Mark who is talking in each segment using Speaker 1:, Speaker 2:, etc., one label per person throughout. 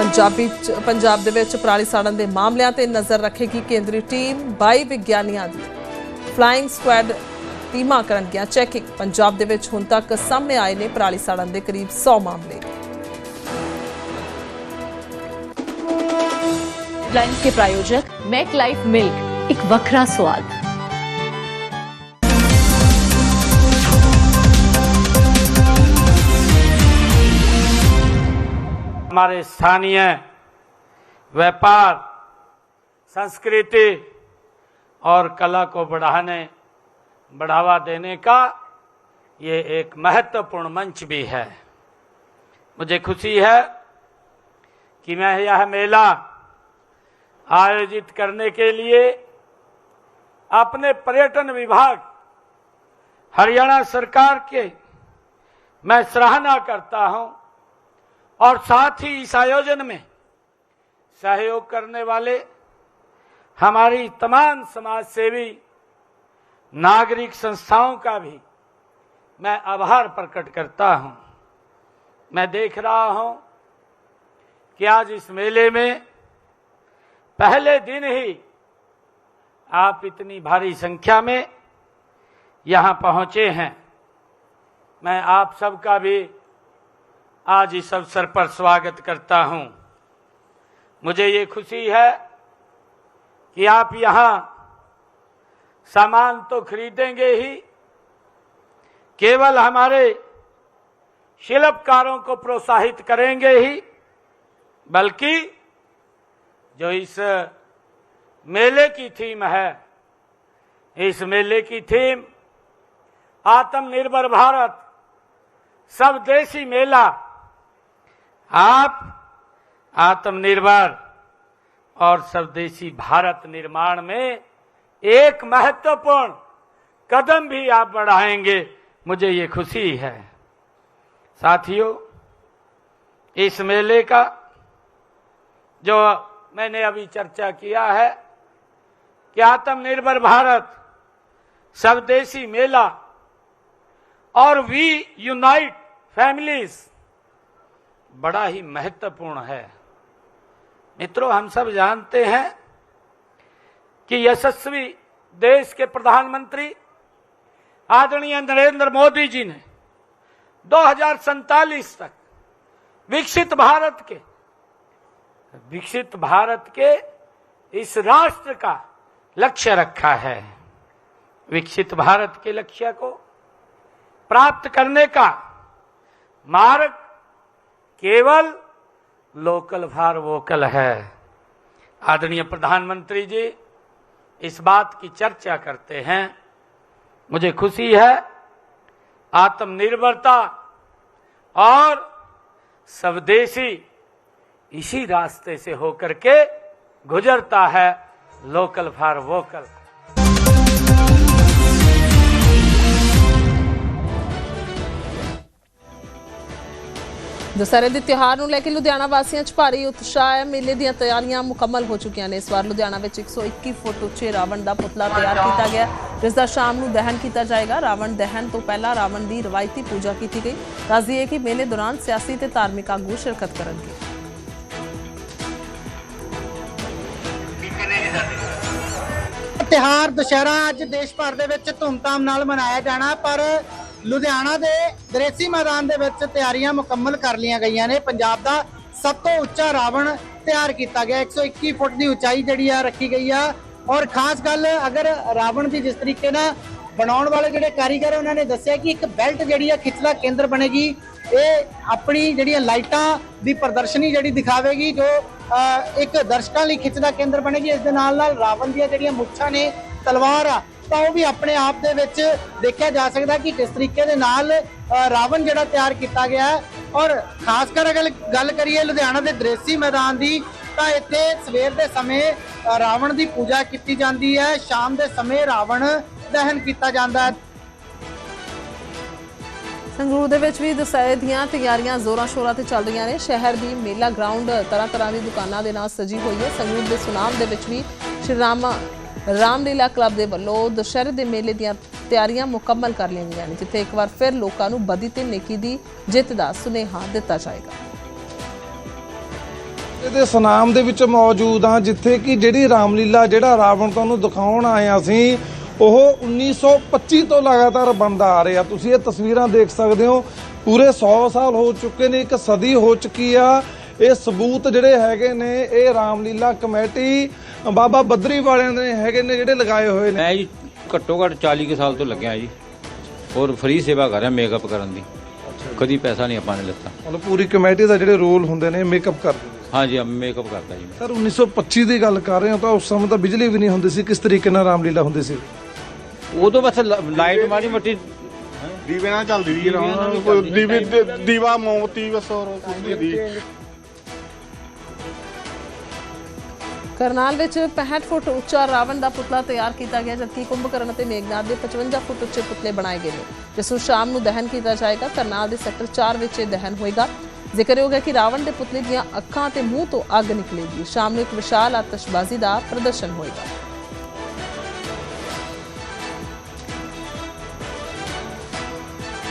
Speaker 1: ਪੰਜਾਬੀ ਚ- ਪੰਜਾਬ ਦੇ ਵਿੱਚ ਪਰਾਲੀ ਸਾੜਨ ਦੇ ਮਾਮਲਿਆਂ ਤੇ ਨਜ਼ਰ ਰੱਖੇਗੀ ਕੇਂਦਰੀ ਟੀਮ 22 ਵਿਗਿਆਨੀਆਂ ਦੀ ਫਲਾਈਂਗ ਸਕੁਐਡ ਟੀਮਾਂ ਕਰਨਗੀਆਂ ਚੈਕਿੰਗ ਪੰਜਾਬ ਦੇ ਵਿੱਚ ਹੁਣ ਤੱਕ ਸਾਹਮਣੇ ਆਏ ਨੇ ਪਰਾਲੀ ਸਾੜਨ ਦੇ ਕਰੀਬ 100 ਮਾਮਲੇ
Speaker 2: लाइन्स के प्रायोजक मैक लाइफ मिल्क एक वखरा स्वाद
Speaker 3: हमारे स्थानीय व्यापार, संस्कृति और कला को बढ़ाने, बढ़ावा देने का ये एक महत्वपूर्ण मंच भी है। मुझे खुशी है कि मैं यह मेला आयोजित करने के लिए अपने पर्यटन विभाग, हरियाणा सरकार के मैं सराहना करता हूँ और साथ ही इस आयोजन में सहयोग करने वाले हमारी तमाम समाज सेवी नागरिक संस्थाओं का भी मैं आभार प्रकट करता हूँ। मैं देख रहा हूँ कि आज इस मेले में पहले दिन ही आप इतनी भारी संख्या में यहाँ पहुँचे हैं। मैं आप सबका भी आज इस अवसर पर स्वागत करता हूँ। मुझे ये खुशी है कि आप यहाँ सामान तो खरीदेंगे ही, केवल हमारे शिल्पकारों को प्रोत्साहित करेंगे ही, बल्कि जो इस मेले की थीम है, इस मेले की थीम आत्मनिर्भर भारत स्वदेशी मेला आप, आत्मनिर्भर और स्वदेशी भारत निर्माण में एक महत्वपूर्ण कदम भी आप बढ़ाएँगे, मुझे ये खुशी है। साथियों, इस मेले का जो मैंने अभी चर्चा किया है कि आत्मनिर्भर भारत, स्वदेशी मेला और वी यूनाइट फैमिलीज़ बड़ा ही महत्वपूर्ण है। मित्रों, हम सब जानते हैं कि यशस्वी देश के प्रधानमंत्री आदरणीय नरेंद्र मोदी जी ने दो तक विकसित भारत के, विकसित भारत के इस राष्ट्र का लक्ष्य रखा है। विकसित भारत के लक्ष्य को प्राप्त करने का मार्ग केवल लोकल फॉर वोकल है। आदरणीय प्रधानमंत्री जी, इस बात की चर्चा करते हैं। मुझे खुशी है, आत्मनिर्भरता और स्वदेशी इसी रास्ते से होकर के गुजरता है लोकल फॉर वोकल।
Speaker 1: ਦਸਹਿਰੇ ਦੇ ਤਿਉਹਾਰ ਨੂੰ ਲੈ ਕੇ ਲੁਧਿਆਣਾ ਵਾਸੀਆਂ 'ਚ ਭਾਰੀ ਉਤਸ਼ਾਹ ਹੈ। ਮੇਲੇ ਦੀਆਂ ਤਿਆਰੀਆਂ ਮੁਕੰਮਲ ਹੋ ਚੁੱਕੀਆਂ ਨੇ। ਇਸ ਵਾਰ ਲੁਧਿਆਣਾ ਵਿੱਚ 121 ਫੁੱਟ ਉੱਚੇ ਰਾਵਣ ਦਾ ਪੁਤਲਾ ਤਿਆਰ ਕੀਤਾ ਗਿਆ ਜਿਸ ਦਾ ਸ਼ਾਮ ਨੂੰ ਦਹਨ ਕੀਤਾ ਜਾਏਗਾ। ਰਾਵਣ ਦਹਨ ਤੋਂ ਪਹਿਲਾਂ ਰਾਵਣ ਦੀ ਰਵਾਇਤੀ ਪੂਜਾ ਕੀਤੀ ਗਈ। ਦੱਸਦੀ ਹੈ ਕਿ ਮੇਲੇ ਦੌਰਾਨ ਸਿਆਸੀ ਤੇ ਧਾਰਮਿਕ ਆਗੂ ਸ਼ਿਰਕਤ ਕਰਨਗੇ।
Speaker 4: ਤਿਹਾਰ ਦੁਸ਼ਹਿਰਾ ਅੱਜ ਦੇਸ਼ ਭਰ ਦੇ ਵਿੱਚ ਧੂਮਧਾਮ ਨਾਲ ਮਨਾਇਆ ਜਾਣਾ, ਪਰ ਲੁਧਿਆਣਾ ਦੇ ਦਰੇਸੀ ਮੈਦਾਨ ਦੇ ਵਿੱਚ ਤਿਆਰੀਆਂ ਮੁਕੰਮਲ ਕਰ ਲਈਆਂ ਗਈਆਂ ਨੇ। ਪੰਜਾਬ ਦਾ ਸਭ ਤੋਂ ਉੱਚਾ ਰਾਵਣ ਤਿਆਰ ਕੀਤਾ ਗਿਆ। 121 ਫੁੱਟ ਦੀ ਉਚਾਈ ਜਿਹੜੀ ਆ ਰੱਖੀ ਗਈ ਆ। ਔਰ ਖਾਸ ਗੱਲ ਅਗਰ ਰਾਵਣ ਦੀ ਜਿਸ ਤਰੀਕੇ ਨਾਲ ਬਣਾਉਣ ਵਾਲੇ ਜਿਹੜੇ ਕਾਰੀਗਰ ਉਹਨਾਂ ਨੇ ਦੱਸਿਆ ਕਿ ਇੱਕ ਬੈਲਟ ਜਿਹੜੀ ਆ ਖਿਚਲਾ ਕੇਂਦਰ ਬਣੇਗੀ। ਇਹ ਆਪਣੀ ਜਿਹੜੀਆਂ ਲਾਈਟਾਂ ਦੀ ਪ੍ਰਦਰਸ਼ਨੀ ਜਿਹੜੀ ਦਿਖਾਵੇਗੀ, ਜੋ ਇੱਕ ਦਰਸ਼ਕਾਂ ਲਈ ਖਿੱਚਦਾ ਕੇਂਦਰ ਬਣੇਗੀ। ਇਸ ਦੇ ਨਾਲ ਨਾਲ ਰਾਵਣ ਦੀਆਂ ਜਿਹੜੀਆਂ ਮੁੱਛਾਂ ਨੇ, ਤਲਵਾਰ ਆ ਤਾਂ ਉਹ ਵੀ ਆਪਣੇ ਆਪ ਦੇ ਵਿੱਚ ਦੇਖਿਆ ਜਾ ਸਕਦਾ ਕਿ ਕਿਸ ਤਰੀਕੇ ਦੇ ਨਾਲ ਰਾਵਣ ਜਿਹੜਾ ਤਿਆਰ ਕੀਤਾ ਗਿਆ ਹੈ। ਔਰ ਖਾਸ ਕਰ ਅਗਰ ਗੱਲ ਕਰੀਏ ਲੁਧਿਆਣਾ ਦੇ ਦ੍ਰੇਸੀ ਮੈਦਾਨ ਦੀ, ਤਾਂ ਇੱਥੇ ਸਵੇਰ ਦੇ ਸਮੇਂ ਰਾਵਣ ਦੀ ਪੂਜਾ ਕੀਤੀ ਜਾਂਦੀ ਹੈ। ਸ਼ਾਮ ਦੇ ਸਮੇਂ ਰਾਵਣ ਦਹਨ ਕੀਤਾ ਜਾਂਦਾ ਹੈ।
Speaker 1: ਸੰਗਰੂਰ ਦੇ ਵਿੱਚ ਵੀ ਦੁਸਹਿਰੇ ਦੀਆਂ ਤਿਆਰੀਆਂ ਜ਼ੋਰਾਂ ਸ਼ੋਰਾਂ ਤੇ ਚੱਲ ਰਹੀਆਂ ਨੇ। ਸ਼ਹਿਰ ਦੀ ਮੇਲਾ ਗਰਾਊਂਡ ਤਰ੍ਹਾਂ ਤਰ੍ਹਾਂ ਦੀ ਦੁਕਾਨਾਂ ਦੇ ਨਾਲ ਸਜੀ ਹੋਈ ਹੈ। ਸੰਗਰੂਰ ਦੇ ਸੁਨਾਮ ਦੇ ਵਿੱਚ ਵੀ ਸ਼੍ਰੀ ਰਾਮ ਰਾਮਲੀਲਾ ਕਲੱਬ ਦੇ ਵੱਲੋਂ ਦੁਸਹਿਰੇ ਦੇ ਮੇਲੇ ਦੀਆਂ ਤਿਆਰੀਆਂ ਮੁਕੰਮਲ ਕਰ ਲਈਆਂ ਗਈਆਂ ਨੇ, ਜਿੱਥੇ ਇੱਕ ਵਾਰ ਫਿਰ ਲੋਕਾਂ ਨੂੰ ਬਦੀ ਤੇ ਨੇਕੀ ਦੀ ਜਿੱਤ ਦਾ ਸੁਨੇਹਾ ਦਿੱਤਾ ਜਾਏਗਾ।
Speaker 5: ਇਹਦੇ ਸਨਾਮ ਦੇ ਵਿੱਚ ਮੌਜੂਦ ਹਾਂ, ਜਿੱਥੇ ਕਿ ਜਿਹੜੀ ਰਾਮਲੀਲਾ, ਜਿਹੜਾ ਰਾਵਣ ਤੁਹਾਨੂੰ ਦਿਖਾਉਣ ਆਇਆ ਸੀ ਉਹ 1925 ਤੋਂ ਲਗਾਤਾਰ ਬਣਦਾ ਆ ਰਿਹਾ। ਤੁਸੀਂ ਇਹ ਤਸਵੀਰਾਂ ਦੇਖ ਸਕਦੇ ਹੋ, ਪੂਰੇ 100 ਸਾਲ ਹੋ ਚੁੱਕੇ ਨੇ, ਇੱਕ ਸਦੀ ਹੋ ਚੁੱਕੀ ਆ। ਇਹ ਸਬੂਤ ਜਿਹੜੇ ਹੈਗੇ ਨੇ, ਇਹ ਰਾਮਲੀਲਾ ਕਮੇਟੀ ਬਾਬਾ ਬੱਦਰੀ ਵਾਲਿਆਂ ਦੇ ਹੈਗੇ ਨੇ ਜਿਹੜੇ ਲਗਾਏ ਹੋਏ ਨੇ।
Speaker 6: ਮੈਂ ਜੀ ਘੱਟੋ ਘੱਟ 40 ਕੁ ਸਾਲ ਤੋਂ ਲੱਗਿਆ ਜੀ। ਔਰ ਫ੍ਰੀ ਸੇਵਾ ਕਰ ਰਿਹਾ ਮੇਕਅਪ ਕਰਨ ਦੀ। ਕਦੀ ਪੈਸਾ ਨਹੀਂ ਆਪਾਂ ਨੇ ਲਿੱਤਾ।
Speaker 5: ਮਤਲਬ ਪੂਰੀ ਕਮੇਟੀ ਦਾ ਜਿਹੜੇ ਰੋਲ ਹੁੰਦੇ ਨੇ ਮੇਕਅਪ ਕਰਦੇ ਨੇ।
Speaker 6: ਹਾਂਜੀ ਆ ਮੇਕਅਪ ਕਰਦਾ ਜੀ ਮੈਂ।
Speaker 5: ਸਰ 1925 ਦੀ ਗੱਲ ਕਰ ਰਹੇ ਹਾਂ ਤਾਂ ਉਸ ਸਮੇਂ ਤਾਂ ਬਿਜਲੀ ਵੀ ਨਹੀਂ ਹੁੰਦੀ ਸੀ ਕਿਸ ਤਰੀਕੇ ਨਾਲ ਰਾਮਲੀਲਾ ਹੁੰਦੀ ਸੀ?
Speaker 6: ਉਦੋਂ ਬਸ ਲਾਈਟ ਮਾੜੀ ਮੱਟੀ
Speaker 7: ਦੀਵੇ ਨਾਲ ਚੱਲਦੀ ਸੀ ਰਾਮ ਕੋਈ ਦੀਵੇ ਦੀਵਾ ਮੋਮਬਤੀ ਬਸ ਹੋਰ ਕੁਝ ਨਹੀਂ ਦੀ
Speaker 1: ਕਰਨਾਲ ਵਿੱਚ 65 ਫੁੱਟ ਉੱਚਾ ਰਾਵਣ ਦਾ ਪੁਤਲਾ ਤਿਆਰ ਕੀਤਾ ਗਿਆ ਜਦਕਿ ਕੁੰਭਕਰਨ ਅਤੇ ਮੇਘਨਾਥ ਦੇ 55 ਫੁੱਟ ਉੱਚੇ ਪੁਤਲੇ ਬਣਾਏ ਗਏ ਨੇ ਜਿਸ ਨੂੰ ਸ਼ਾਮ ਨੂੰ ਦਹਨ ਕੀਤਾ ਜਾਏਗਾ ਕਰਨਾਲ ਦੇ ਸੈਕਟਰ 4 ਵਿੱਚ ਇਹ ਦਹਨ ਹੋਏਗਾ ਜ਼ਿਕਰਯੋਗ ਹੈ ਕਿ ਰਾਵਣ ਦੇ ਪੁਤਲੇ ਦੀਆਂ ਅੱਖਾਂ ਤੇ ਮੂੰਹ ਤੋਂ ਅੱਗ ਨਿਕਲੇਗੀ ਸ਼ਾਮ ਨੂੰ ਇੱਕ ਵਿਸ਼ਾਲ ਆਤਿਸ਼ਬਾਜ਼ੀ ਦਾ ਪ੍ਰਦਰਸ਼ਨ ਹੋਏਗਾ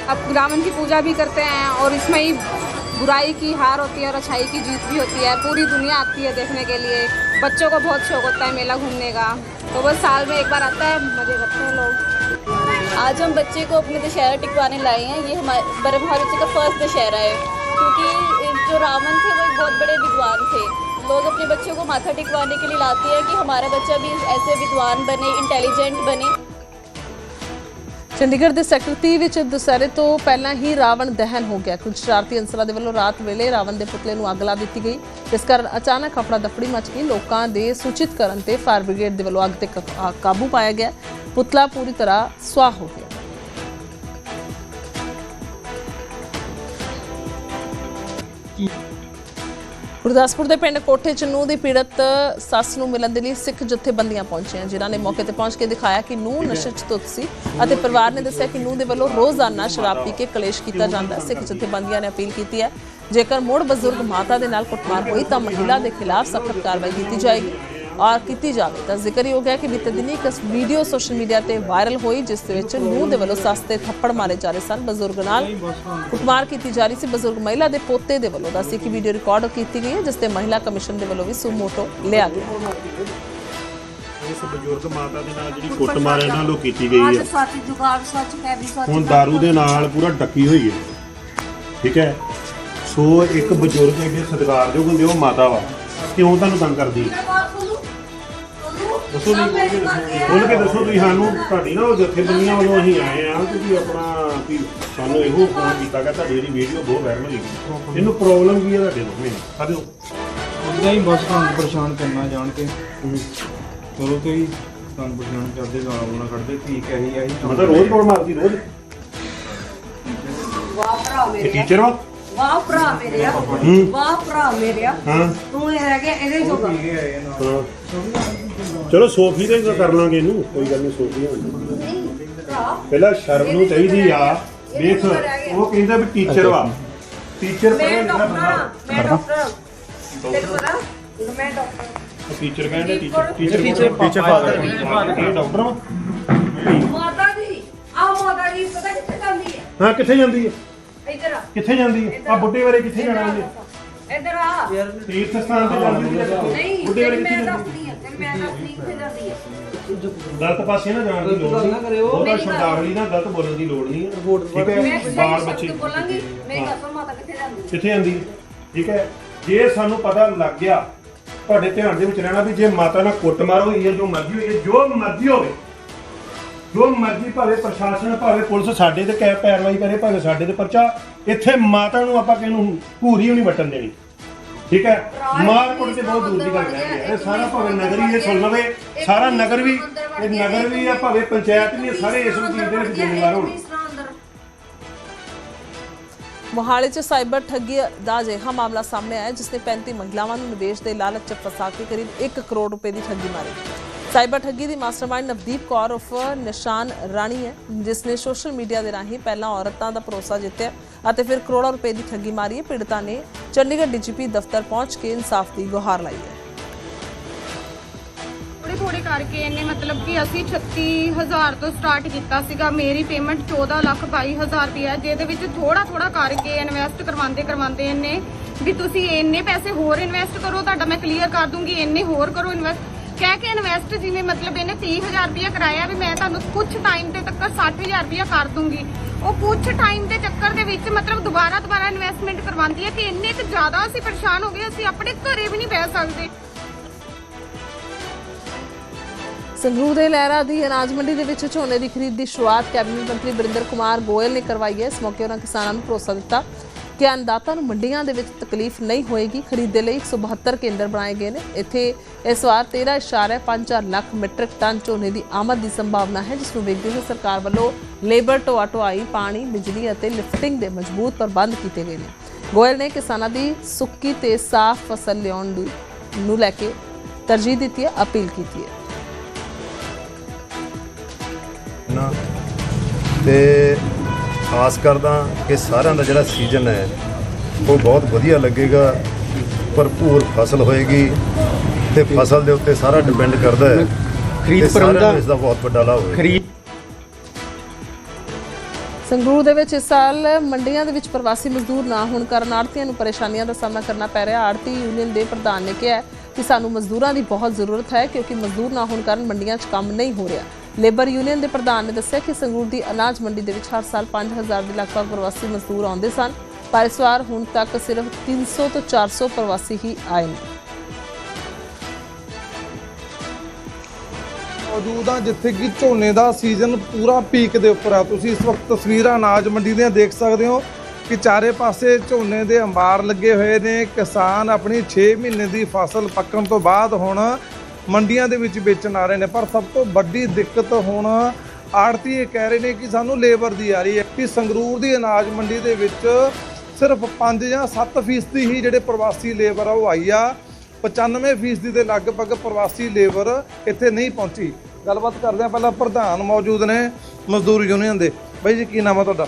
Speaker 8: अब रावण की पूजा भी करते हैं और इसमें ही बुराई की हार होती है और अच्छाई की जीत भी होती है पूरी दुनिया आती है देखने के लिए बच्चों को बहुत शौक होता है मेला घूमने का। तो वो साल में एक बार आता है, मज़े करते हैं लोग।
Speaker 2: आज हम बच्चे को अपने दशहरा टिकवाने लाए हैं। ये हमारे, बड़े बच्चे का फ़र्स्ट दशहरा है। क्योंकि जो रावण थे, वो एक बहुत बड़े विद्वान थे। लोग अपने बच्चों को माथा टिकवाने के लिए लाते हैं कि हमारा बच्चा भी ऐसे विद्वान बने इंटेलिजेंट बने।
Speaker 1: ਚੰਡੀਗੜ੍ਹ ਦੇ ਸੈਕਟਰ 30 ਵਿੱਚ ਦੁਸਹਿਰੇ ਤੋਂ ਪਹਿਲਾਂ ਹੀ ਰਾਵਣ ਦਹਨ ਹੋ ਗਿਆ। ਕੁਝ ਸ਼ਰਾਰਤੀ ਅੰਸਰਾਂ ਦੇ ਵੱਲੋਂ ਰਾਤ ਵੇਲੇ ਰਾਵਣ ਦੇ ਪੁਤਲੇ ਨੂੰ ਅੱਗ ਲਾ ਦਿੱਤੀ ਗਈ। ਇਸ ਕਾਰਨ ਅਚਾਨਕ ਹਫੜਾ ਦਫੜੀ ਮਚ ਗਈ। ਲੋਕਾਂ ਦੇ ਸੂਚਿਤ ਕਰਨ ਤੇ ਫਾਇਰ ਬ੍ਰਿਗੇਡ ਦੇ ਵੱਲੋਂ ਅੱਗ ਤੇ ਕਾਬੂ ਪਾਇਆ ਗਿਆ। ਪੁਤਲਾ ਪੂਰੀ ਤਰ੍ਹਾਂ ਸੁਆਹ ਹੋ ਗਿਆ। ਗੁਰਦਾਸਪੁਰ ਦੇ ਪਿੰਡ ਕੋਠੇ ਚ ਨੂੰਹ ਦੀ ਪੀੜਤ ਸੱਸ ਨੂੰ ਮਿਲਣ ਦੇ ਲਈ ਸਿੱਖ ਜਥੇਬੰਦੀਆਂ ਪਹੁੰਚੀਆਂ ਜਿਨ੍ਹਾਂ ਨੇ ਮੌਕੇ ਤੇ ਪਹੁੰਚ ਕੇ ਦਿਖਾਇਆ ਕਿ ਨੂੰਹ ਨਸ਼ੇ ਚ ਧੁੱਤ ਸੀ ਅਤੇ ਪਰਿਵਾਰ ਨੇ ਦੱਸਿਆ ਕਿ ਨੂੰਹ ਦੇ ਵੱਲੋਂ ਰੋਜ਼ਾਨਾ ਸ਼ਰਾਬ ਪੀ ਕੇ ਕਲੇਸ਼ ਕੀਤਾ ਜਾਂਦਾ ਸਿੱਖ ਜਥੇਬੰਦੀਆਂ ਨੇ ਅਪੀਲ ਕੀਤੀ ਹੈ ਜੇਕਰ ਮੁੜ ਬਜ਼ੁਰਗ ਮਾਤਾ ਦੇ ਨਾਲ ਕੁੱਟਮਾਰ ਹੋਈ ਤਾਂ ਮਹਿਲਾ ਦੇ ਖਿਲਾਫ ਸਖਤ ਕਾਰਵਾਈ ਕੀਤੀ ਜਾਏਗੀ। ਔਰ ਕੀਤੀ ਜਾਵੇ। ਤਾਂ ਜ਼ਿਕਰ ਹੀ ਹੋ ਗਿਆ ਕਿ ਬੀਤੇ ਦਿਨੀ ਇੱਕ ਵੀਡੀਓ ਸੋਸ਼ਲ ਮੀਡੀਆ ਤੇ ਵਾਇਰਲ ਹੋਈ ਜਿਸ ਦੇ ਵਿੱਚ ਨੂੰਹ ਦੇ ਵੱਲੋਂ ਸੱਸ ਥੱਪੜ ਮਾਰੇ ਜਾ ਰਹੇ ਸਨ। ਬਜ਼ੁਰਗ ਨਾਲ ਕੁੱਟਮਾਰ ਕੀਤੀ ਜਾ ਰਹੀ ਸੀ। ਬਜ਼ੁਰਗ ਮਹਿਲਾ ਦੇ ਪੋਤੇ ਦੇ ਵੱਲੋਂ ਦੱਸੀ ਕਿ ਵੀਡੀਓ ਰਿਕਾਰਡ ਕੀਤੀ ਗਈ ਹੈ ਜਿਸ ਤੇ ਮਹਿਲਾ ਕਮਿਸ਼ਨ ਦੇ ਵੱਲੋਂ ਵੀ ਸੁਮੋਟੋ ਲਿਆ ਗਿਆ।
Speaker 7: ਹੁਣ दारू ਦੇ ਨਾਲ ਪੂਰਾ ਡੱਕੀ ਹੋਈ ਹੈ। ਠੀਕ ਹੈ? ਸੋ ਇੱਕ ਬਜ਼ੁਰਗ ਜਿਹੜੇ ਸਤਿਕਾਰਯੋਗ ਹੁੰਦੇ ਉਹ ਮਾਤਾ ਵਾ। ਕਿਉਂ ਤੁਹਾਨੂੰ ਤੰਗ ਕਰਦੀ? ਹੈ ਦੱਸੋ ਖੋਲ ਕੇ ਦੱਸੋ ਤੁਸੀਂ ਸਾਨੂੰ ਤੁਹਾਡੀ ਨਾ ਉਹ ਜਥੇਬੰਦੀਆਂ ਵੱਲੋਂ ਅਸੀਂ ਆਏ ਆ ਤੁਸੀਂ ਆਪਣਾ ਵੀ ਸਾਨੂੰ ਇਹੋ ਫੋਨ ਕੀਤਾ ਕਿ ਤੁਹਾਡੀ ਜਿਹੜੀ ਵੀਡੀਓ ਬਹੁਤ ਵਾਇਰਲ ਹੋਈ ਇਹਨੂੰ ਪ੍ਰੋਬਲਮ ਕੀ ਹੈ ਤੁਹਾਡੇ ਨੂੰ ਮੈਨੂੰ ਸਾਡੇ
Speaker 9: ਉਦਾਂ ਹੀ ਬਸ ਤੁਹਾਨੂੰ ਪਰੇਸ਼ਾਨ ਕਰਨਾ ਜਾਣ ਕੇ। ਚਲੋ ਤੇ ਹੀ ਤੁਹਾਨੂੰ ਪਰੇਸ਼ਾਨ ਕਰਦੇ ਗਾਲਾਂ ਗੂਲਾਂ ਕੱਢਦੇ ਠੀਕ ਹੈ ਹੀ ਆਹੀ
Speaker 7: ਮਤਲਬ ਰੋਜ਼ ਕੋਲ ਮਾਰਦੀ ਰੋਜ਼। ਇਹ ਟੀਚਰ ਵਾ? ਵਾਹ ਚਲੋ ਸੋਫੀ ਦੇ ਕਰ ਲਾਂਗੇ ਇਹਨੂੰ। ਕੋਈ ਗੱਲ ਨਹੀਂ ਸੋਫੀ ਹੋਣੀ। ਪਹਿਲਾਂ ਸ਼ਰਮ ਨੂੰ ਚਾਹੀਦੀ ਆ। ਵੇਖ ਉਹ ਕਹਿੰਦਾ ਵੀ ਟੀਚਰ ਵਾ। ਟੀਚਰ
Speaker 8: ਮੈਂ ਮੈਂ ਡਾਕਟਰ ਮੈਂ ਡਾਕਟਰ ਆ।
Speaker 7: ਟੀਚਰ ਕਹਿੰਦਾ ਟੀਚਰ ਟੀਚਰ ਟੀਚਰ ਫਾਦਰ
Speaker 8: ਮਾਤਾ ਜੀ ਆ ਮਾਤਾ ਜੀ ਪਤਾ ਕਿੱਥੇ ਜਾਂਦੀ ਹੈ?
Speaker 7: ਹਾਂ ਕਿੱਥੇ ਜਾਂਦੀ ਹੈ?
Speaker 8: ਇੱਧਰ ਆ।
Speaker 7: ਕਿੱਥੇ ਜਾਂਦੀ ਹੈ ਆ। ਬੁੱਢੇ ਬਾਰੇ ਕਿੱਥੇ ਜਾਣਾ ਇਹਨੇ
Speaker 8: ਇੱਧਰ ਆ।
Speaker 7: ਤੀਰਥ ਸਥਾਨ ਤੇ ਜਾਂਦੀ ਹੈ
Speaker 8: ਨਹੀਂ
Speaker 7: ਬੁੱਢੇ ਬਾਰੇ
Speaker 8: ਤੈਨੂੰ
Speaker 7: ਕਿੱਥੇ
Speaker 8: ਮੈਂ
Speaker 7: ਜਾਂਦੀ
Speaker 8: ਦੱਸਦੀ ਹਾਂ ਤੈਨੂੰ ਮੈਂ ਦੱਸਦੀ ਕਿੱਥੇ ਜਾਂਦੀ ਹੈ
Speaker 7: ਹੈ? ਗਲਤ ਪਾਸੇ ਨਾ ਜਾਣ ਦੀ ਲੋੜ ਨਹੀਂ। ਬਹੁਤਾ ਸ਼ਬਦਾਵਲੀ ਨਾਲ ਗਲਤ ਬੋਲਣ ਦੀ ਲੋੜ ਨਹੀਂ ਹੈ ਠੀਕ
Speaker 8: ਮੈਂ
Speaker 7: ਹੈ
Speaker 8: ਸਹੀ
Speaker 7: ਬਾਲ
Speaker 8: ਸ਼ਬਦ
Speaker 7: ਬੱਚੇ
Speaker 8: ਬੋਲਾਂਗੀ ਮੇਰੀ ਦੱਸੋ ਮਾਤਾ ਕਿੱਥੇ ਜਾਂਦੀ ਹੈ
Speaker 7: ਕਿੱਥੇ ਜਾਂਦੀ? ਹੈ? ਠੀਕ ਹੈ? ਜੇ ਸਾਨੂੰ ਪਤਾ ਲੱਗ ਗਿਆ ਤੁਹਾਡੇ ਧਿਆਨ ਦੇ ਵਿੱਚ ਰਹਿਣਾ ਵੀ ਜੇ ਮਾਤਾ ਨਾਲ ਕੁੱਟਮਾਰ ਹੋਈ ਹੈ ਜੋ ਮਰਜ਼ੀ ਹੋਈ ਹੈ ਜੋ ਮਰਜ਼ੀ ਹੋਵੇ ਜੋ ਮਰਜ਼ੀ ਭਾਵੇਂ ਪ੍ਰਸ਼ਾਸਨ ਭਾਵੇਂ ਪੁਲਿਸ ਸਾਡੇ ਤੇ ਕੈ ਪੈਰਵਾਈ ਕਰੇ ਭਾਵੇਂ ਸਾਡੇ ਤੇ ਪਰਚਾ ਇੱਥੇ ਮਾਤਾ ਨੂੰ ਆਪਾਂ ਕਿਹਨੂੰ ਘੂਰੀ ਵੀ ਨਹੀਂ ਵਟਣ ਦੇਣੀ। ਠੀਕ ਹੈ? ਮਾਰ ਕੁੱਟ ਤੇ ਬਹੁਤ ਦੂਰ ਦੀ ਗੱਲ ਹੈ। ਇਹ ਸਾਰਾ ਭਾਵੇਂ ਨਗਰੀ ਇਹ ਸੁਣ ਲਵੇ ਸਾਰਾ ਨਗਰ ਵੀ ਇਹ ਨਗਰ ਵੀ ਆ ਭਾਵੇਂ ਪੰਚਾਇਤ ਵੀ ਸਾਰੇ ਇਸ ਚੀਜ਼ ਦੇ ਵਿੱਚ ਜ਼ਿੰਮੇਵਾਰ ਹੋਣ।
Speaker 1: ਮੋਹਾਲੀ 'ਚ ਸਾਈਬਰ ਠੱਗੀ ਦਾ ਅਜਿਹਾ ਮਾਮਲਾ ਸਾਹਮਣੇ ਆਇਆ ਜਿਸ ਨੇ 35 ਮਹਿਲਾਵਾਂ ਨੂੰ ਨਿਵੇਸ਼ ਦੇ ਲਾਲਚ 'ਚ ਫਸਾ ਕੇ ਕਰੀਬ 1 ਕਰੋੜ ਰੁਪਏ ਦੀ ਠੱਗੀ ਮਾਰੀ। ਸਾਈਬਰ ਠੱਗੀ ਦੀ ਮਾਸਟਰਮਾਈਂਡ ਨਵਦੀਪ ਕੌਰ ਉਫ ਨਿਸ਼ਾਨ ਰਾਣੀ ਹੈ, ਜਿਸ ਨੇ ਸੋਸ਼ਲ ਮੀਡੀਆ ਦੇ ਰਾਹੀਂ ਪਹਿਲਾਂ ਔਰਤਾਂ ਦਾ ਭਰੋਸਾ ਜਿੱਤਿਆ ਅਤੇ ਫਿਰ ਕਰੋੜਾਂ ਰੁਪਏ ਦੀ ਠੱਗੀ ਮਾਰੀ ਹੈ। ਪੀੜਤਾ ਨੇ ਚੰਡੀਗੜ੍ਹ ਡੀਜੀਪੀ ਦਫ਼ਤਰ ਪਹੁੰਚ ਕੇ ਇਨਸਾਫ ਦੀ ਗੁਹਾਰ ਲਾਈ ਹੈ।
Speaker 10: ਥੋੜੇ ਥੋੜੇ ਕਰਕੇ ਇਹਨੇ ਮਤਲਬ ਕਿ ਅਸੀਂ 36000 ਤੋਂ ਸਟਾਰਟ ਕੀਤਾ ਸੀਗਾ। ਮੇਰੀ ਪੇਮੈਂਟ 14 ਲੱਖ 22000 ਦੀ ਹੈ, ਜਿਹਦੇ ਵਿੱਚ ਥੋੜਾ ਥੋੜਾ ਕਰਕੇ ਇਨਵੈਸਟ ਕਰਵਾਉਂਦੇ ਕਰਵਾਉਂਦੇ ਇਹਨੇ ਵੀ ਤੁਸੀਂ ਇੰਨੇ ਪੈਸੇ ਹੋਰ ਇਨਵੈਸਟ ਕਰੋ, ਤੁਹਾਡਾ ਮੈਂ ਕਲੀਅਰ ਕਰ ਦੂੰਗੀ, ਇੰਨੇ ਹੋਰ ਕਰੋ ਇਨਵੈਸਟ ਕਹਿ ਕੇ ਇਨਵੈਸਟ ਜਿਵੇਂ ਮਤਲਬ ਇਹਨੇ 30000 ਰੁਪਇਆ ਕਰਾਇਆ ਵੀ ਮੈਂ ਤੁਹਾਨੂੰ ਕੁਝ ਟਾਈਮ ਤੇ ਤੱਕ 60000 ਰੁਪਇਆ ਕਰ ਦੂੰਗੀ। ਉਹ ਕੁਝ ਟਾਈਮ ਦੇ ਚੱਕਰ ਦੇ ਵਿੱਚ ਮਤਲਬ ਦੁਬਾਰਾ ਦੁਬਾਰਾ ਇਨਵੈਸਟਮੈਂਟ ਕਰਵਾਉਂਦੀ ਹੈ ਕਿ ਇੰਨੇ ਕੁ ਜ਼ਿਆਦਾ ਅਸੀਂ ਪਰੇਸ਼ਾਨ ਹੋ ਗਏ, ਅਸੀਂ ਆਪਣੇ ਘਰੇ ਵੀ ਨਹੀਂ ਬਹਿ ਸਕਦੇ।
Speaker 1: ਸੰਗਰੂਰ ਦੇ ਲਹਿਰਾ ਦੀ ਅਨਾਜ ਮੰਡੀ ਦੇ ਵਿੱਚ ਝੋਨੇ ਦੀ ਖਰੀਦ ਦੀ ਸ਼ੁਰੂਆਤ ਕੈਬਨਿਟ ਮੰਤਰੀ ਬਰਿੰਦਰ ਕੁਮਾਰ ਗੋਇਲ ਨੇ ਕਰਵਾਈ ਹੈ। ਇਸ ਮੌਕੇ ਉਹਨਾਂ ਕਿਸਾਨਾਂ ਨੂੰ ਭਰੋਸਾ ਦਿੱਤਾ। ਕਿ ਅੰਨਦਾਤਾ ਨੂੰ ਮੰਡੀਆਂ ਦੇ ਵਿੱਚ ਤਕਲੀਫ ਨਹੀਂ ਹੋਏਗੀ। ਖਰੀਦ ਦੇ ਲਈ 172 ਕੇਂਦਰ ਬਣਾਏ ਗਏ ਨੇ। ਇੱਥੇ ਇਸ ਵਾਰ 13.54 ਲੱਖ ਮੀਟ੍ਰਿਕ ਟਨ ਝੋਨੇ ਦੀ ਆਮਦ ਦੀ ਸੰਭਾਵਨਾ ਹੈ, ਜਿਸ ਨੂੰ ਵੇਖਦੇ ਹੋਏ ਸਰਕਾਰ ਵੱਲੋਂ ਲੇਬਰ ਢੋਆ ਢੁਆਈ ਪਾਣੀ, ਬਿਜਲੀ ਅਤੇ ਲਿਫਟਿੰਗ ਦੇ ਮਜ਼ਬੂਤ ਪ੍ਰਬੰਧ ਕੀਤੇ ਗਏ ਨੇ। ਗੋਇਲ ਨੇ ਕਿਸਾਨਾਂ ਦੀ ਸੁੱਕੀ ਤੇ ਸਾਫ਼ ਫਸਲ ਲਿਆਉਣ ਦੀ ਨੂੰ ਲੈ ਕੇ ਤਰਜੀਹ ਦਿੱਤੀ ਹੈ, ਅਪੀਲ ਕੀਤੀ ਹੈ।
Speaker 11: ਤੇ ਆਸ ਕਰਦਾ ਕਿ ਸਾਰਿਆਂ ਦਾ ਜਿਹੜਾ ਸੀਜ਼ਨ ਹੈ ਉਹ ਬਹੁਤ ਵਧੀਆ ਲੱਗੇਗਾ ਭਰਪੂਰ ਫਸਲ ਹੋਏਗੀ ਤੇ ਫਸਲ ਦੇ ਉੱਤੇ ਸਾਰਾ ਡਿਪੈਂਡ ਕਰਦਾ ਹੈ ਖਰੀਦ ਪ੍ਰਬੰਧਾ ਇਸ ਦਾ ਬਹੁਤ ਵੱਡਾ ਲਾਭ ਹੋਏਗਾ।
Speaker 1: ਸੰਗਰੂਰ ਦੇ ਵਿੱਚ ਇਸ ਸਾਲ ਮੰਡੀਆਂ ਦੇ ਵਿੱਚ ਪ੍ਰਵਾਸੀ ਮਜ਼ਦੂਰ ਨਾ ਹੋਣ ਕਾਰਨ ਆੜਤੀਆਂ ਨੂੰ ਪਰੇਸ਼ਾਨੀਆਂ ਦਾ ਸਾਹਮਣਾ ਕਰਨਾ ਪੈ ਰਿਹਾ। ਆੜਤੀ ਯੂਨੀਅਨ ਦੇ ਪ੍ਰਧਾਨ ਨੇ ਕਿਹਾ ਕਿ ਸਾਨੂੰ ਮਜ਼ਦੂਰਾਂ ਦੀ ਬਹੁਤ ਜ਼ਰੂਰਤ ਹੈ ਕਿਉਂਕਿ ਮਜ਼ਦੂਰ ਨਾ ਹੋਣ ਕਾਰਨ ਮੰਡੀਆਂ 'ਚ ਕੰਮ ਨਹੀਂ ਹੋ ਰਿਹਾ। ਲੇਬਰ ਯੂਨੀਅਨ ਦੇ ਪ੍ਰਧਾਨ ਨੇ ਦੱਸਿਆ ਕਿ ਸੰਗਰੂਰ ਦੀ ਅਨਾਜ ਮੰਡੀ ਦੇ ਵਿੱਚ ਹਰ ਸਾਲ 5000 ਦੇ ਲਗਭਗ ਪ੍ਰਵਾਸੀ ਮਜ਼ਦੂਰ ਆਉਂਦੇ ਸਨ, ਪਰ ਇਸ ਵਾਰ ਹੁਣ ਤੱਕ ਸਿਰਫ 300 ਤੋਂ 400 ਪ੍ਰਵਾਸੀ ਹੀ ਆਏ ਨੇ।
Speaker 5: ਮੌਜੂਦ ਆ ਜਿੱਥੇ ਕਿ ਝੋਨੇ ਦਾ ਸੀਜ਼ਨ ਪੂਰਾ ਪੀਕ ਦੇ ਉੱਪਰ ਆ। ਤੁਸੀਂ ਇਸ ਵਕਤ ਤਸਵੀਰਾਂ ਅਨਾਜ ਮੰਡੀ ਦੀਆਂ ਦੇਖ ਸਕਦੇ ਹੋ ਕਿ ਚਾਰੇ ਪਾਸੇ ਝੋਨੇ ਦੇ ਅੰਬਾਰ ਲੱਗੇ ਹੋਏ ਨੇ। ਕਿਸਾਨ ਆਪਣੀ 6 ਮਹੀਨੇ ਦੀ ਫਸਲ ਪੱਕਣ ਤੋਂ ਬਾਅਦ ਹੁਣ ਮੰਡੀਆਂ ਦੇ ਵਿੱਚ ਵੇਚਣ ਆ ਰਹੇ ਨੇ। ਪਰ ਸਭ ਤੋਂ ਵੱਡੀ ਦਿੱਕਤ ਹੁਣ ਆੜਤੀ ਇਹ ਕਹਿ ਰਹੇ ਨੇ ਕਿ ਸਾਨੂੰ ਲੇਬਰ ਦੀ ਆ ਰਹੀ ਹੈ ਕਿ ਸੰਗਰੂਰ ਦੀ ਅਨਾਜ ਮੰਡੀ ਦੇ ਵਿੱਚ ਸਿਰਫ 5 ਜਾਂ 7 ਫੀਸਦੀ ਹੀ ਜਿਹੜੇ ਪ੍ਰਵਾਸੀ ਲੇਬਰ ਆ ਉਹ ਆਈ ਆ। 95 ਫੀਸਦੀ ਦੇ ਲਗਭਗ ਪ੍ਰਵਾਸੀ ਲੇਬਰ ਇੱਥੇ ਨਹੀਂ ਪਹੁੰਚੀ। ਗੱਲਬਾਤ ਕਰਦੇ ਆ ਪਹਿਲਾਂ ਪ੍ਰਧਾਨ ਮੌਜੂਦ ਨੇ ਮਜ਼ਦੂਰ ਯੂਨੀਅਨ ਦੇ। ਬਾਈ ਜੀ ਕੀ ਨਾਮ ਆ ਤੁਹਾਡਾ?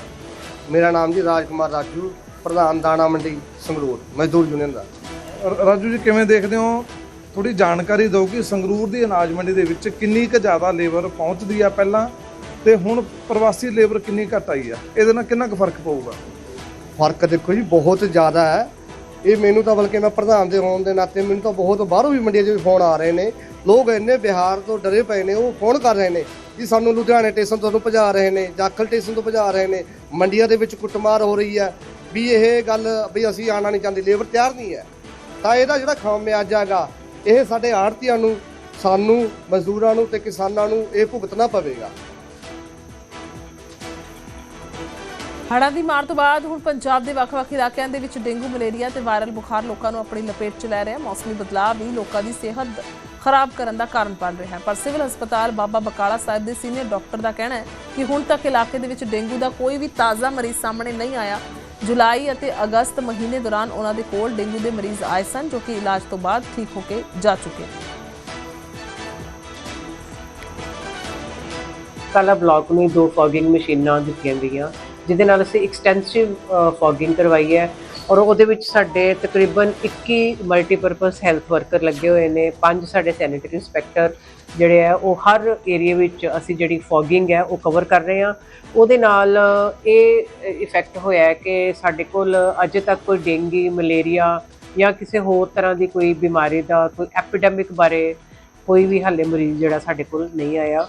Speaker 12: ਮੇਰਾ ਨਾਮ ਜੀ ਰਾਜ ਕੁਮਾਰ ਰਾਜੂ ਪ੍ਰਧਾਨ ਦਾਣਾ ਮੰਡੀ ਸੰਗਰੂਰ ਮਜ਼ਦੂਰ ਯੂਨੀਅਨ ਦਾ।
Speaker 5: ਰਾਜੂ ਜੀ ਕਿਵੇਂ ਦੇਖਦੇ ਹੋ ਥੋੜੀ ਜਾਣਕਾਰੀ ਦਿਓ ਕਿ ਸੰਗਰੂਰ ਦੀ ਅਨਾਜ ਮੰਡੀ ਦੇ ਵਿੱਚ ਕਿੰਨੀ ਕੁ ਜ਼ਿਆਦਾ ਲੇਬਰ ਪਹੁੰਚਦੀ ਆ ਪਹਿਲਾਂ ਤੇ ਹੁਣ ਪ੍ਰਵਾਸੀ ਲੇਬਰ ਕਿੰਨੀ ਘਟ ਆਈ ਆ? ਇਹਦੇ ਨਾਲ ਕਿੰਨਾ ਕੁ ਫ਼ਰਕ ਪਊਗਾ?
Speaker 12: ਫ਼ਰਕ ਦੇਖੋ ਜੀ, ਬਹੁਤ ਜ਼ਿਆਦਾ ਹੈ। ਇਹ ਮੈਨੂੰ ਤਾਂ ਬਲਕਿ ਮੈਂ ਪ੍ਰਧਾਨ ਦੇ ਹੋਣ ਦੇ ਨਾਤੇ ਮੈਨੂੰ ਤਾਂ ਬਹੁਤ ਬਾਹਰੋਂ ਵੀ ਮੰਡੀਆਂ 'ਚ ਵੀ ਫੋਨ ਆ ਰਹੇ ਨੇ। ਲੋਕ ਇੰਨੇ ਬਿਹਾਰ ਤੋਂ ਡਰੇ ਪਏ ਨੇ, ਉਹ ਫੋਨ ਕਰ ਰਹੇ ਨੇ ਕਿ ਸਾਨੂੰ ਲੁਧਿਆਣੇ ਸਟੇਸ਼ਨ ਤੋਂ ਭਜਾ ਰਹੇ ਨੇ, ਜਾਖਲ ਸਟੇਸ਼ਨ ਤੋਂ ਭਜਾ ਰਹੇ ਨੇ। ਮੰਡੀਆਂ ਦੇ ਵਿੱਚ ਕੁੱਟਮਾਰ ਹੋ ਰਹੀ ਹੈ ਵੀ ਇਹ ਗੱਲ ਵੀ ਅਸੀਂ ਆਣਾ ਨਹੀਂ ਚਾਹੁੰਦੇ, ਲੇਬਰ ਤਿਆਰ ਨਹੀਂ ਹੈ। ਤਾਂ ਇਹਦਾ ਜਿਹੜਾ ਖਾਮਿਆਜਾ ਹੈਗਾ ਇਹ ਸਾਡੇ ਆੜਤੀਆਂ ਨੂੰ, ਸਾਨੂੰ, ਮਜ਼ਦੂਰਾਂ ਨੂੰ ਤੇ ਕਿਸਾਨਾਂ ਨੂੰ ਇਹ ਭੁਗਤਣਾ ਪਵੇਗਾ।
Speaker 1: ਹੜ੍ਹਾਂ ਦੀ ਮਾਰ ਤੋਂ ਬਾਅਦ ਹੁਣ ਪੰਜਾਬ ਦੇ ਵੱਖ-ਵੱਖ ਇਲਾਕਿਆਂ ਦੇ ਵਿੱਚ ਡੇਂਗੂ, ਮਲੇਰੀਆ ਤੇ ਵਾਇਰਲ ਬੁਖਾਰ ਲੋਕਾਂ ਨੂੰ ਆਪਣੀ ਲਪੇਟ 'ਚ ਲੈ ਰਿਹਾ। ਮੌਸਮੀ ਬਦਲਾਅ ਵੀ ਲੋਕਾਂ ਦੀ ਸਿਹਤ ਖਰਾਬ ਕਰਨ ਦਾ ਕਾਰਨ ਬਣ ਰਿਹਾ ਹੈ। ਪਰ ਸਿਵਲ ਹਸਪਤਾਲ ਬਾਬਾ ਬਕਾਲਾ ਸਾਹਿਬ ਦੇ ਸੀਨੀਅਰ ਡਾਕਟਰ ਦਾ ਕਹਿਣਾ ਹੈ ਕਿ ਹੁਣ ਤੱਕ ਇਲਾਕੇ ਦੇ ਵਿੱਚ ਡੇਂਗੂ ਦਾ ਕੋਈ ਵੀ ਤਾਜ਼ਾ ਮਰੀਜ਼ ਸਾਹਮਣੇ ਨਹੀਂ ਆਇਆ। ਜੁਲਾਈ ਅਤੇ ਅਗਸਤ ਮਹੀਨੇ ਦੌਰਾਨ ਉਹਨਾਂ ਦੇ ਕੋਲ ਡੇਂਗੂ ਦੇ ਮਰੀਜ਼ ਆਏ ਸਨ, ਜੋ ਕਿ ਇਲਾਜ ਤੋਂ ਬਾਅਦ ਠੀਕ ਹੋ ਕੇ ਜਾ ਚੁੱਕੇ ਨੇ।
Speaker 13: ਕਾਲਾ ਬਲਾਕ ਨੂੰ ਦੋ ਫੌਗਿੰਗ ਮਸ਼ੀਨਾਂ ਦਿੱਤੀਆਂ ਗਈਆਂ, ਜਿਹਦੇ ਨਾਲ ਅਸੀਂ ਐਕਸਟੈਂਸਿਵ ਫੌਗਿੰਗ ਕਰਵਾਈ ਹੈ। ਔਰ ਉਹਦੇ ਵਿੱਚ ਸਾਡੇ ਤਕਰੀਬਨ 21 ਮਲਟੀਪਰਪਸ ਹੈਲਥ ਵਰਕਰ ਲੱਗੇ ਹੋਏ ਨੇ, ਪੰਜ ਸਾਡੇ ਸੈਨੀਟਰੀ ਇੰਸਪੈਕਟਰ ਜਿਹੜੇ ਆ, ਉਹ ਹਰ ਏਰੀਆ ਵਿੱਚ ਅਸੀਂ ਜਿਹੜੀ ਫੌਗਿੰਗ ਹੈ, ਉਹ ਕਵਰ ਕਰ ਰਹੇ ਹਾਂ। ਉਹਦੇ ਨਾਲ ਇਹ ਇਫੈਕਟ ਹੋਇਆ ਹੈ ਕਿ ਸਾਡੇ ਕੋਲ ਅਜੇ ਤੱਕ ਕੋਈ ਡੇਂਗੀ, ਮਲੇਰੀਆ ਜਾਂ ਕਿਸੇ ਹੋਰ ਤਰ੍ਹਾਂ ਦੀ ਕੋਈ ਬਿਮਾਰੀ ਦਾ ਕੋਈ ਐਪੀਡੈਮਿਕ ਬਾਰੇ ਕੋਈ ਵੀ ਹਾਲੇ ਮਰੀਜ਼ ਜਿਹੜਾ ਸਾਡੇ ਕੋਲ ਨਹੀਂ ਆਇਆ।